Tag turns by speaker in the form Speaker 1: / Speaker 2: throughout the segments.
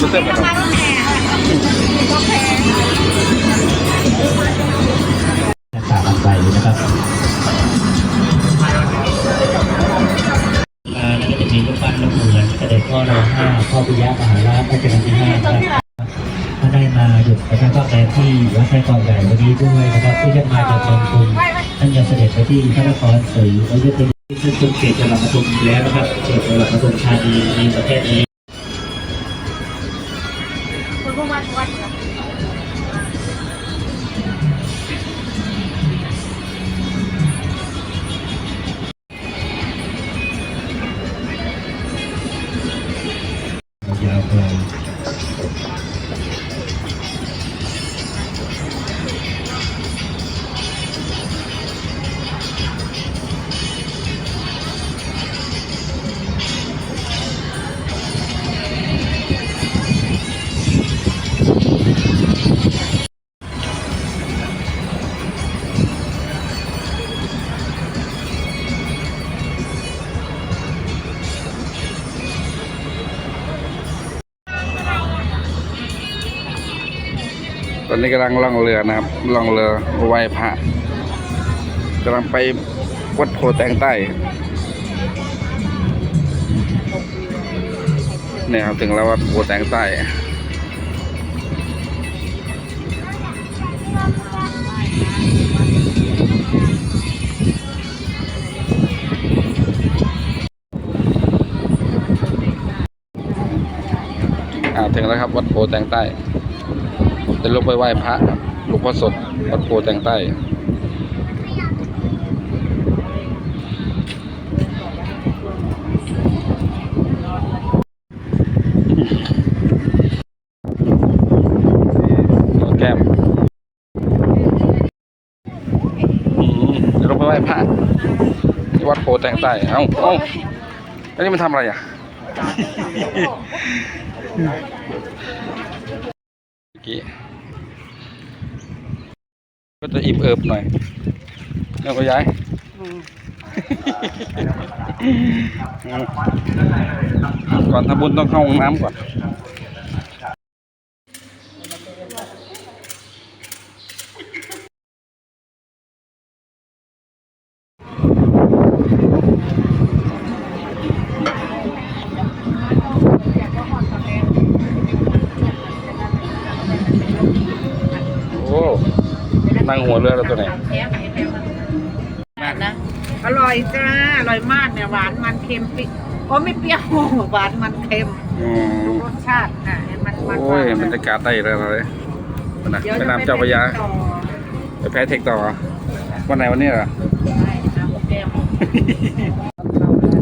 Speaker 1: ชุดเต็มเลยครับ
Speaker 2: ต่างกันไปนะครับอ่าแล้วก็จะมีรูปปั้นลูกเหมือนเสด็จพ่อรอห้าพ่อปิยะมหาราชรัชกาที่ห้านะครับถ้าได้มาหยุดประชาชนแรมที่วัดไร่กองใหญ่วันนี้ด้วยนะครับที่ได้มาจากกองทุนท่านยังเสด็จไปที่พระนครศรีอยุธยาซึ่งเป็นเขตจังหวัดปทุมอยู่แล้วนะครับเขตจังหวัดปทุมธานีในประเทศนี้
Speaker 1: ตอนนี้กำลังล่องเรือนะครับล่องเรือไหว้พระกำลังไปวัดโพแตงใต้เนี่ยครับถึงแล้ววัดโพแตงใต้ถึงแล้วครับวัดโพแตงใต้ จะลงไปไหว้พระหลวงพ่อสดวัดโพแตงใต้แก้มอืมจะลงไปไหว้พระที่วัดโพแตงใต้เอ้าเอ้าแล้วนี่มันทำอะไรอะ เมื่อกี้ ก็จะอิ่มเอิบหน่อยแล้วก็ย้ายก่อนทำบุญต้องเข้าห้องน้ำก่อน นั่งหัวเรือแล้วตัวไหน
Speaker 3: นะอร่อยจ้าอร่อยมากเนี่ยหวานมันเค็มปิโอ้ไม่เปรี้ยวหวานมันเค็ม
Speaker 1: อืม
Speaker 3: รสชาติอะเห็นมันมัน
Speaker 1: โอ้ยบรรยากาศได้เลยเลยนะ
Speaker 3: เดี๋ยว
Speaker 1: แม่
Speaker 3: จะ
Speaker 1: น้ำเจ้าพระยา
Speaker 3: ต่อ
Speaker 1: ไปแพ้เทคต่อวันไหนวันนี้เหรอ
Speaker 3: ได้น้ำแก้ม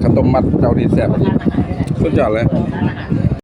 Speaker 1: ข้าวต้มมัดเจ้าดีแซ่บสุดยอดเลย